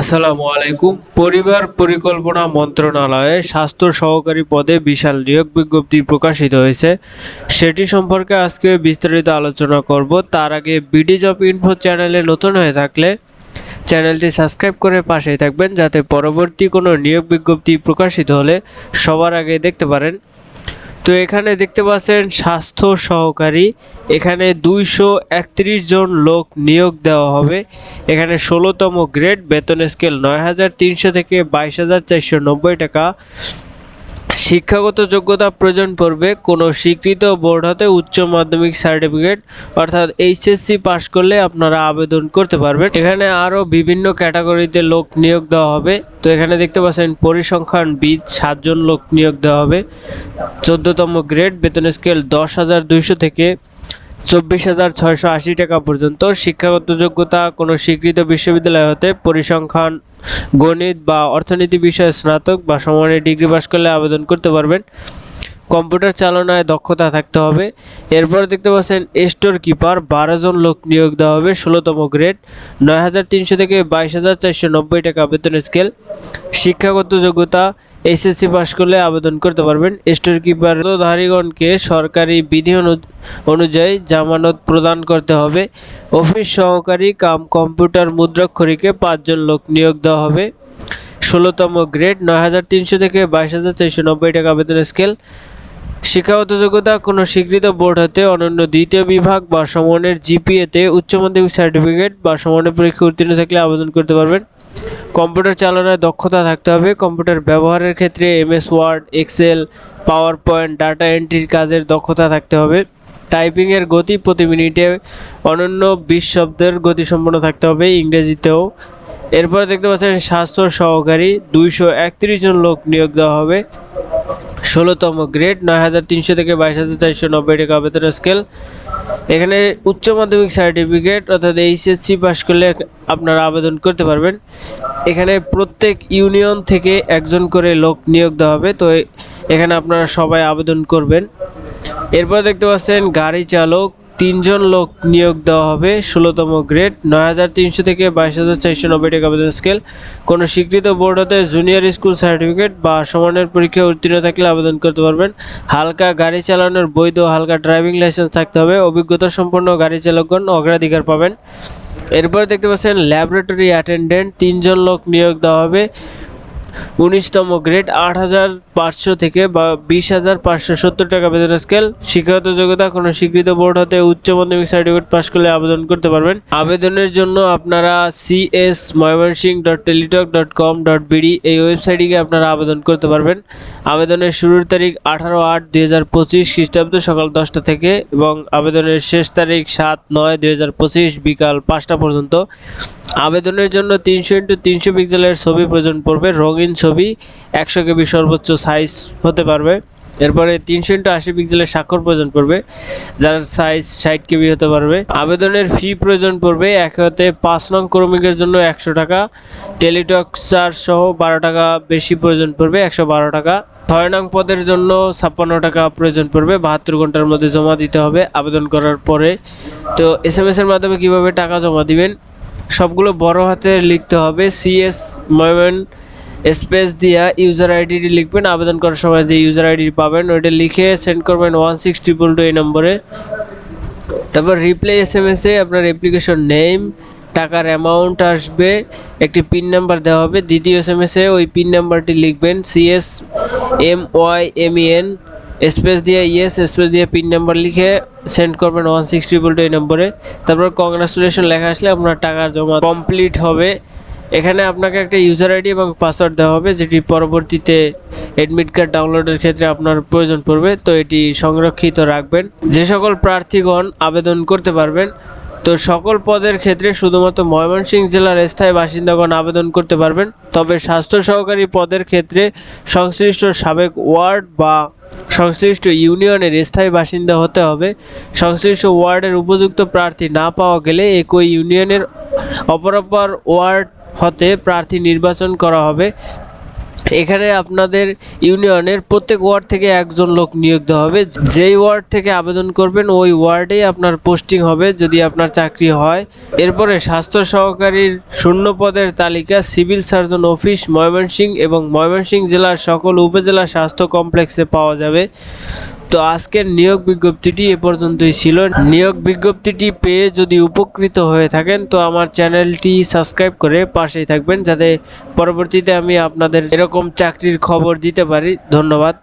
আসসালামু আলাইকুম। পরিবার পরিকল্পনা মন্ত্রণালয়ে স্বাস্থ্য সহকারী পদে বিশাল নিয়োগ বিজ্ঞপ্তি প্রকাশিত হয়েছে। সেটি সম্পর্কে আজকে বিস্তারিত আলোচনা করব। তার আগে বিডি জব ইনফো চ্যানেলে নতুন হয়ে থাকলে চ্যানেলটি সাবস্ক্রাইব করে পাশেই থাকবেন, যাতে পরবর্তী কোনো নিয়োগ বিজ্ঞপ্তি প্রকাশিত হলে সবার আগে দেখতে পারেন। তো এখানে দেখতে পাচ্ছেন স্বাস্থ্য সহকারী। এখানে দুইশো একত্রিশ জন লোক নিয়োগ দেওয়া হবে। এখানে ষোলোতম গ্রেড, বেতন স্কেল নয় হাজার তিনশো থেকে বাইশ হাজার চারশো নব্বই টাকা। শিক্ষাগত যোগ্যতা প্রয়োজন পড়বে। কোনো স্বীকৃত বোর্ড হতে উচ্চ মাধ্যমিক সার্টিফিকেট, অর্থাৎ এইচএসসি পাস করলে আপনারা আবেদন করতে পারবেন। এখানে আরও বিভিন্ন ক্যাটাগরিতে লোক নিয়োগ দেওয়া হবে। তো এখানে দেখতে পাচ্ছেন, পরিসংখ্যান বিদ, সাতজন লোক নিয়োগ দেওয়া হবে। চোদ্দতম গ্রেড, বেতন স্কেল দশ হাজার দুইশো থেকে চব্বিশ হাজার ছয়শো আশি টাকা পর্যন্ত শিক্ষাগত যোগ্যতা কোনো স্বীকৃত বিশ্ববিদ্যালয় হতে পরিসংখ্যান, গণিত বা অর্থনীতি বিষয়ে স্নাতক বা সমানের ডিগ্রি পাস করলে আবেদন করতে পারবেন। কম্পিউটার চালনায় দক্ষতা থাকতে হবে। এরপর দেখতে পাচ্ছেন, স্টোর কিপার, বারো জন লোক নিয়োগ দেওয়া হবে, ষোলোতম গ্রেড, নয় হাজার তিনশো থেকে বাইশ হাজার চারশো নব্বই টাকা বেতন স্কেল। শিক্ষাগত যোগ্যতা এসএসসি পাশ করলে আবেদন করতে পারবেন। স্টোর কিপার ধারীগণকে সরকারি বিধি অনু- অনুযায়ী জামানত প্রদান করতে হবে। অফিস সহকারী কাম কম্পিউটার মুদ্রাক্ষরীকে পাঁচজন লোক নিয়োগ দেওয়া হবে। ষোলোতম গ্রেড, নয় হাজার তিনশো থেকে বাইশ হাজার চারশো নব্বই টাকা বেতন স্কেল। শিক্ষাগত যোগ্যতা, কোনো স্বীকৃত বোর্ড হতে অনন্য দ্বিতীয় বিভাগ বা সমানের জিপিএতে উচ্চ মাধ্যমিক সার্টিফিকেট বা সমানের পরীক্ষা উত্তীর্ণ থাকলে আবেদন করতে পারবেন। কম্পিউটার চালনায় দক্ষতা থাকতে হবে। কম্পিউটার ব্যবহারের ক্ষেত্রে MS, Word, Excel PowerPoint data এন্ট্রির কাজের দক্ষতা থাকতে হবে। টাইপিংয়ের গতি প্রতি মিনিটে অনন্য বিশ শব্দের গতিসম্পন্ন থাকতে হবে ইংরেজিতেও। এরপর দেখতে পাচ্ছেন, স্বাস্থ্য সহকারী দুইশো একত্রিশ জন লোক নিয়োগ দেওয়া হবে। ষোলোতম গ্রেড, নয় হাজার তিনশো থেকে বাইশ হাজার চারশো নব্বই টাকা বেতন স্কেল। এখানে উচ্চ মাধ্যমিক সার্টিফিকেট অর্থাৎ এইচএসসি পাশ করলে আপনারা আবেদন করতে পারবেন। এখানে প্রত্যেক ইউনিয়ন থেকে একজন করে লোক নিয়োগ দেওয়া হবে, তো এখানে আপনারা সবাই আবেদন করবেন। এরপর দেখতে পাচ্ছেন, গাড়ি চালক তিনজন লোক নিয়োগ দেওয়া হবে, ষোলোতম গ্রেড, নয় হাজার তিনশো থেকে বাইশ হাজার চারশো নব্বই টাকা স্কেল। কোনো স্বীকৃত বোর্ড হতে জুনিয়র স্কুল সার্টিফিকেট বা সমানের পরীক্ষায় উত্তীর্ণ থাকলে আবেদন করতে পারবেন। হালকা গাড়ি চালানোর বৈধ হালকা ড্রাইভিং লাইসেন্স থাকতে হবে। অভিজ্ঞতা সম্পন্ন গাড়ি চালকগণ অগ্রাধিকার পাবেন। এরপর দেখতে পাচ্ছেন, ল্যাবরেটরি অ্যাটেন্ডেন্ট, তিনজন লোক নিয়োগ দেওয়া হবে। উনিশতম গ্রেড, আট হাজার পাঁচশো থেকে বা বিশ হাজার পাঁচশো সত্তর টাকা বেতন স্কেল। শিক্ষাগত যোগ্যতা, কোনো স্বীকৃত বোর্ড হতে উচ্চ মাধ্যমিক সার্টিফিকেট পাস করলে আবেদন করতে পারবেন। আবেদনের জন্য আপনারা CS Mymensingh dot Teletalk dot com dot BD এই ওয়েবসাইটে গিয়ে আপনারা আবেদন করতে পারবেন। আবেদনের শুরুর তারিখ আঠারো আট দুই হাজার পঁচিশ খ্রিস্টাব্দ সকাল দশটা থেকে এবং আবেদনের শেষ তারিখ সাত নয় দুই হাজার পঁচিশ বিকাল পাঁচটা পর্যন্ত। আবেদনের জন্য তিনশো ইন্টু তিনশো পিক্সেলের ছবি প্রয়োজন পড়বে। রঙিন ছবি, একশো কেবি সর্বোচ্চ সাইজ হতে পারবে। এরপরে তিনশো ইন্টু আশি পিক্সেলের স্বাক্ষর প্রয়োজন পড়বে, যার সাইজ ষাট কেবি হতে পারবে। আবেদনের ফি প্রয়োজন পড়বে, এক হতে পাঁচ নং ক্রমিকের জন্য একশো টাকা টেলিটক সহ বারো টাকা বেশি প্রয়োজন পড়বে, একশো বারো টাকা। ছয় নং পদের জন্য ছাপ্পান্ন টাকা প্রয়োজন পড়বে, বাহাত্তর ঘণ্টার মধ্যে জমা দিতে হবে আবেদন করার পরে। তো এস এম এর মাধ্যমে কীভাবে টাকা জমা দিবেন? সবগুলো বড় হাতে লিখতে হবে সিএস ময়মন স্পেস দিয়া ইউজার আইডিটি লিখবেন, আবেদন করার সময় যে ইউজার আইডি পাবেন, ওইটা লিখে সেন্ড করবেন ওয়ান সিক্স ট্রিপল টু এই নম্বরে। তারপর রিপ্লাই এস এম এসে আপনার অ্যাপ্লিকেশন নেম টাকার অ্যামাউন্ট আসবে, একটি পিন নাম্বার দেওয়া হবে। দ্বিতীয় এস এম এসে ওই পিন নাম্বারটি লিখবেন CS M Y M N space দিয়ে ইয়েস স্পেস দিয়ে পিন নাম্বার লিখে সেন্ড করবেন ওয়ান সিক্স ট্রিপল টু এই নম্বরে। তারপর কংগ্রাচুলেশন লেখা আসলে আপনার টাকা জমা কমপ্লিট হবে। এখানে আপনাকে একটা ইউজার আইডি এবং পাসওয়ার্ড দেওয়া হবে, যেটি পরবর্তীতে অ্যাডমিট কার্ড ডাউনলোডের ক্ষেত্রে আপনার প্রয়োজন পড়বে। তো এটি সংরক্ষিত রাখবেন। যে সকল প্রার্থীগণ আবেদন করতে পারবেন, তো সকল পদের ক্ষেত্রে শুধুমাত্র ময়মনসিংহ জেলার স্থায়ী বাসিন্দাগণ আবেদন করতে পারবেন। তবে স্বাস্থ্য সহকারী পদের ক্ষেত্রে সংশ্লিষ্ট সাবেক ওয়ার্ড বা সংশ্লিষ্ট ইউনিয়নের স্থায়ী বাসিন্দা হতে হবে। সংশ্লিষ্ট ওয়ার্ডের উপযুক্ত প্রার্থী না পাওয়া গেলে একই ইউনিয়নের অপরাপর ওয়ার্ড হতে প্রার্থী নির্বাচন করা হবে। এখানে আপনাদের ইউনিয়নের প্রত্যেক ওয়ার্ড থেকে একজন লোক নিয়োগ দেওয়া হবে। যেই ওয়ার্ড থেকে আবেদন করবেন, ওই ওয়ার্ডেই আপনার পোস্টিং হবে যদি আপনার চাকরি হয়। এরপরে স্বাস্থ্য সহকারীর শূন্য পদের তালিকা সিভিল সার্জন অফিস, ময়মনসিংহ এবং ময়মনসিংহ জেলার সকল উপজেলা স্বাস্থ্য কমপ্লেক্সে পাওয়া যাবে। তো আজকের নিয়োগ বিজ্ঞপ্তিটি এ পর্যন্তই ছিল। নিয়োগ বিজ্ঞপ্তিটি পেয়ে যদি উপকৃত হয়ে থাকেন, তো আমার চ্যানেলটি সাবস্ক্রাইব করে পাশেই থাকবেন, যাতে পরবর্তীতে আমি আপনাদের এরকম চাকরির খবর দিতে পারি। ধন্যবাদ।